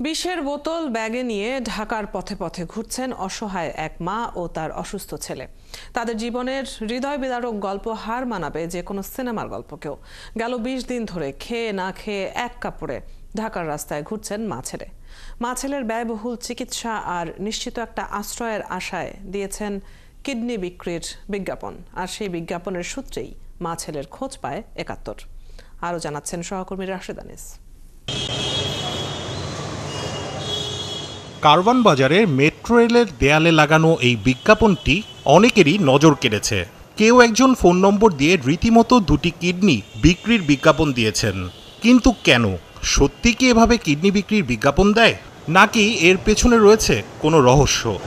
বিষের বোতল ব্যাগে নিয়ে ঢাকার পথে পথে ঘুরছেন অসহায় এক মা ও তার অসুস্থ ছেলে। তাদের জীবনের হৃদয় বিদারক গল্প হার মানাবে যে কোনো সিনেমার গল্পকেও। গেল বিশ দিন ধরে খেয়ে না খেয়ে এক কাপড়ে ঢাকার রাস্তায় ঘুরছেন মা ছেলে। মা ছেলের ব্যয়বহুল চিকিৎসা আর নিশ্চিত একটা আশ্রয়ের আশায় দিয়েছেন কিডনি বিক্রির বিজ্ঞাপন। আর সেই বিজ্ঞাপনের সূত্রেই মা ছেলের খোঁজ পায় একাত্তর। আরও জানাচ্ছেন সহকর্মী রাশেদ আনিস। কারওয়ান বাজারে মেট্রো রেলের দেয়ালে লাগানো এই বিজ্ঞাপনটি অনেকেরই নজর কেড়েছে। কেউ একজন ফোন নম্বর দিয়ে রীতিমতো দুটি কিডনি বিক্রির বিজ্ঞাপন দিয়েছেন। কিন্তু কেন? সত্যি কি এভাবে কিডনি বিক্রির বিজ্ঞাপন দেয়? নাকি এর পেছনে রয়েছে কোনো রহস্য?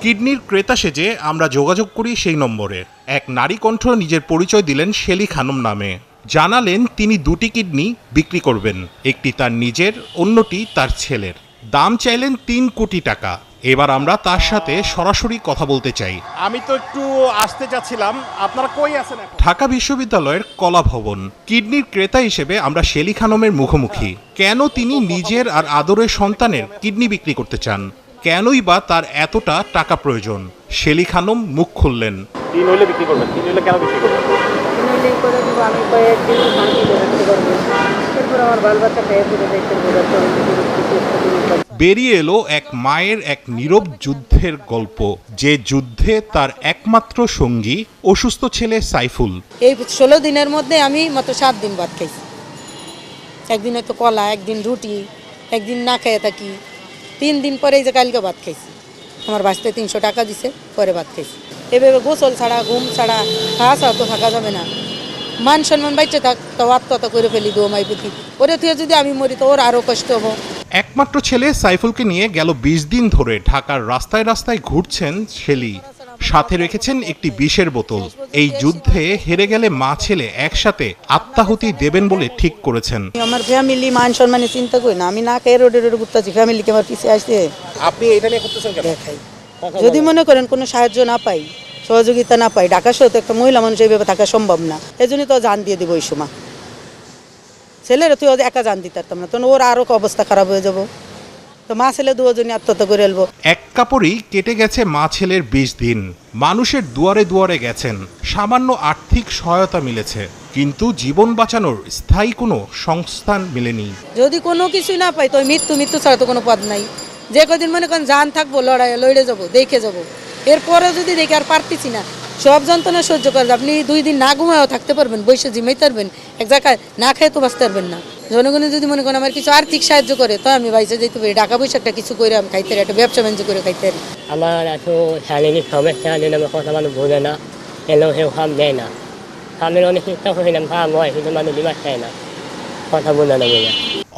কিডনির ক্রেতা সেজে আমরা যোগাযোগ করি সেই নম্বরে। এক নারী কণ্ঠ নিজের পরিচয় দিলেন শেলি খানম নামে। জানালেন তিনি দুটি কিডনি বিক্রি করবেন। একটি তার নিজের, অন্যটি তার ছেলের। দাম চাইলেন তিন কোটি টাকা। এবার আমরা তার সাথে সরাসরি কথা বলতে চাই। আমি তো একটু আসতে চাচ্ছিলাম। আপনারা কই আছেন এখন? ঢাকা বিশ্ববিদ্যালয়ের কলা ভবন। কিডনির ক্রেতা হিসেবে আমরা শেলি খানমের মুখোমুখি। কেন তিনি নিজের আর আদরের সন্তানের কিডনি বিক্রি করতে চান? কেনই বা তার এতটা টাকা প্রয়োজন? শেলি খানম মুখ খুললেন। তিন হইলে বিক্রি করবেন। তিন হইলে কেন বিক্রি করবেন? আমার বাল বাচ্চা খেয়ে বেরিয়ে এলো এক মায়ের এক নীরব যুদ্ধের গল্প, যে যুদ্ধে তার একমাত্র সঙ্গী অসুস্থ ছেলে সাইফুল। এই ষোলো দিনের মধ্যে আমি মাত্র সাত দিন ভাত খাইছি। একদিন হয়তো কলা, একদিন রুটি, একদিন না খেয়ে থাকি। তিন দিন পরে এই যে কালকে ভাত খাইছি। আমার বাঁচতে তিনশো টাকা দিছে, পরে ভাত খাইছি। এভাবে গোসল ছাড়া, ঘুম ছাড়া খাওয়া ছাড়া তো থাকা যাবে না। মান সম্মান বাইচে থাক তো আত্মহত্যা করে ফেলি দো মাই পুঁথি ওরে তুই যদি আমি মরি, তো ওর আরও কষ্ট হব। একমাত্র ছেলে সাইফুলকে নিয়ে গেল বিশ দিন ধরে। ঢাকার রাস্তায় রাস্তায় ঘুরছেন শেলি। সাথে রেখেছেন একটি বিষের বোতল। এই যুদ্ধে হেরে গেলে মা ছেলে একসাথে আত্মাহুতি দেবেন বলে ঠিক করেছেন। আমার ফ্যামিলি মান সম্মানে চিন্তা করি না। আমি না খেয়ে রোডে রোডে ঘুরতেছি ফ্যামিলিকে আমার পিছিয়ে আসছে আপনি এটা নিয়ে করতেছেন কেন? দেখাই। যদি মনে করেন কোনো সাহায্য না পাই সহযোগিতা না পাই ঢাকা শহরে তো একটা মহিলা মানুষ এইভাবে থাকা সম্ভব না। এই জন্যই তো জান দিয়ে দিব ওই সময়। ছেলেরা তুই একা জান দিতে পারতাম না। তখন ওর আরও অবস্থা খারাপ হয়ে যাব। তো মা ছেলে দুজনই আত্মহত্যা করে এলবো এক কাপড়েই কেটে গেছে মা ছেলের বিশ দিন। মানুষের দুয়ারে দুয়ারে গেছেন। সামান্য আর্থিক সহায়তা মিলেছে। কিন্তু জীবন বাঁচানোর স্থায়ী কোনো সংস্থান মেলেনি। যদি কোনো কিছুই না পাই তো মৃত্যু মৃত্যু ছাড়া তো কোনো পদ নাই। যে কদিন মনে করেন জান থাকব লড়াই লড়ে যাব দেখে যাব। এরপরে যদি দেখে আর পারতেছি না সব যন্ত্রণা সহ্য করে আপনি দুই দিন না ঘুমায়ও থাকতে পারবেন বসে জিমাইতে পারবেন এক জায়গায় না খেয়ে তো বাঁচতে পারবেন না। জনগণের যদি মনে করেন আমার কিছু আর্থিক সাহায্য করে তো আমি বাইসে যেতে পারি। টাকা পয়সা একটা কিছু করে আমি খাইতে একটা ব্যবসা বাণিজ্য করে খাইতে পারি। আমার এত শারীরিক সমস্যা যেন আমার কথা মানুষ বোঝে না এলেও সেও খাম দেয় না। খামের অনেক চেষ্টা করেছিলাম খাম হয় কিন্তু মানুষ দিবার চায় না। কথা বোঝে না বোঝা।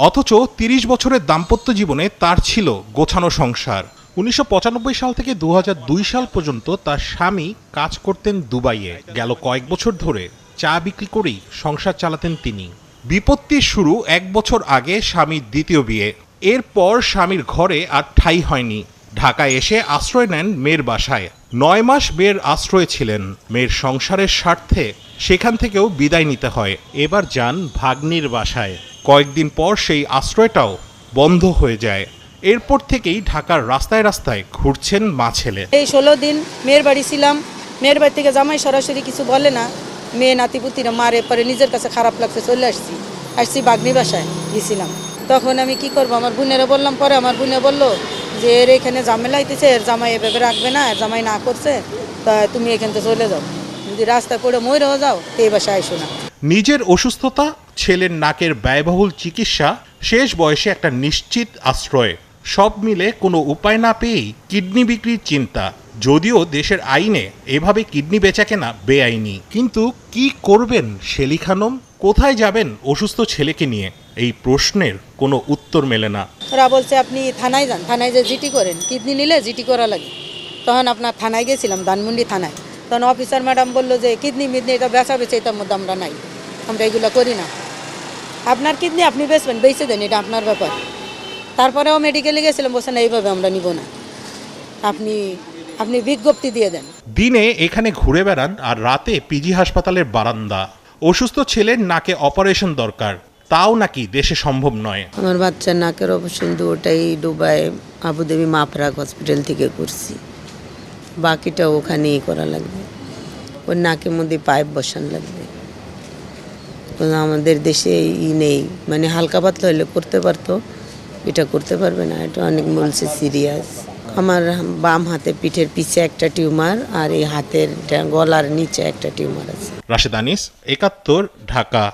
অথচ তিরিশ বছরের দাম্পত্য জীবনে তার ছিল গোছানো সংসার। উনিশশো পঁচানব্বই সাল থেকে দু হাজার দুই সাল পর্যন্ত তার স্বামী কাজ করতেন দুবাইয়ে। গেল কয়েক বছর ধরে চা বিক্রি করেই সংসার চালাতেন তিনি। বিপত্তির শুরু এক বছর আগে স্বামীর দ্বিতীয় বিয়ে। এরপর স্বামীর ঘরে আর ঠাই হয়নি। ঢাকায় এসে আশ্রয় নেন মেয়ের বাসায়। নয় মাস মেয়ের আশ্রয়ে ছিলেন। মেয়ের সংসারের স্বার্থে সেখান থেকেও বিদায় নিতে হয়। এবার যান ভাগ্নির বাসায়। কয়েকদিন পর সেই আশ্রয়টাও বন্ধ হয়ে যায়। এরপর থেকেই ঢাকার রাস্তায় রাস্তায় ঘুরছেন মা ছেলে। এই ষোলো দিন মেয়ের বাড়ি ছিলাম। মেয়ের বাড়ি থেকে জামাই সরাসরি কিছু বলে না। মেয়ে নাতিপুতিরা মারে পরে নিজের কাছে খারাপ লাগছে চলে আসছি। আসছি বাগনি বাসায় গেছিলাম। তখন আমি কি করব? আমার বোনেরা বললাম পরে আমার বোনে বলল যে এর এখানে ঝামেলা হইতেছে এর জামাই এভাবে রাখবে না এর জামাই না করছে তা তুমি এখান থেকে চলে যাও। যদি রাস্তায় পড়ে মরেও যাও তো এই বাসায় আইসো না। নিজের অসুস্থতা ছেলের নাকের ব্যয়বহুল চিকিৎসা শেষ বয়সে একটা নিশ্চিত আশ্রয়। সব মিলে কোনো উপায় না পেয়েই কিডনি বিক্রির চিন্তা। যদিও দেশের আইনে এভাবে কিডনি বেচাকেনা বেআইনি। কিন্তু কি করবেন শেলি খানম? কোথায় যাবেন অসুস্থ ছেলেকে নিয়ে? এই প্রশ্নের কোনো উত্তর মেলে না। ওরা বলছে, আপনি থানায় যান। থানায় যে জিটি করেন, কিডনি নিলে জিটি করা লাগে। তখন আপনার থানায় গেছিলাম, ধানমন্ডি থানায়। তখন অফিসার ম্যাডাম বলল যে, কিডনি মিডনি এটা বেচা বেচে, এটার মধ্যে আমরা নাই। আমরা এগুলো করি না। আপনার কিডনি আপনি বেচবেন, বেচে দেন, এটা আপনার ব্যাপার। তারপরেও মেডিকেলে গেছিলাম বলছে না এইভাবে আমরা নিব না। আপনি আপনি বিজ্ঞপ্তি দিয়ে দেন। দিনে এখানে ঘুরে বেড়ান আর রাতে পিজি হাসপাতালের বারান্দা। অসুস্থ ছেলের নাকে অপারেশন দরকার তাও নাকি দেশে সম্ভব নয়। আমার বাচ্চার নাকের অপারেশন তো ওটাই দুবাই আবুধাবি মাপরাগ হসপিটাল থেকে করছি। বাকিটা ওখানেই করা লাগবে। ওর নাকের মধ্যে পাইপ বসানো লাগবে। আমাদের দেশে ই নেই মানে হালকা পাতলা হলে করতে পারতো। এটা করতে পারবে না। এটা অনেক বলছে সিরিয়াস আমার বাম হাতে পিঠের পিছে একটা টিউমার আর এই হাতের গলার নিচে একটা টিউমার আছে। রাশেদ আনিস, একাত্তর, ঢাকা।